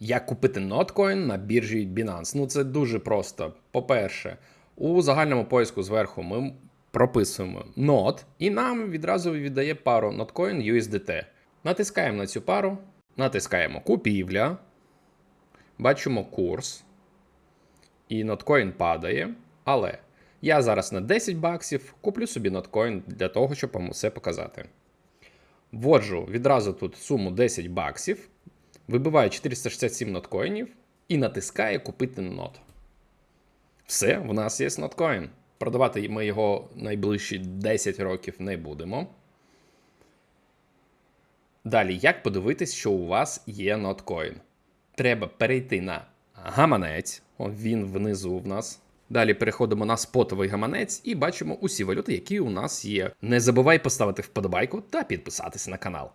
Як купити ноткоін на біржі Binance? Ну це дуже просто. По-перше, у загальному поиску зверху ми прописуємо нот, і нам відразу віддає пару ноткоін USDT. Натискаємо на цю пару, натискаємо купівля, бачимо курс, і ноткоін падає. Але я зараз на 10 баксів куплю собі ноткоін для того, щоб вам усе показати. Вводжу відразу тут суму 10 баксів, вибиваю 467 ноткоїнів і натискаю купити нот. Все, в нас є ноткоін. Продавати ми його найближчі 10 років не будемо. Далі, як подивитись, що у вас є ноткоін? Треба перейти на гаманець. Він внизу в нас. Далі переходимо на спотовий гаманець і бачимо усі валюти, які у нас є. Не забувай поставити вподобайку та підписатися на канал.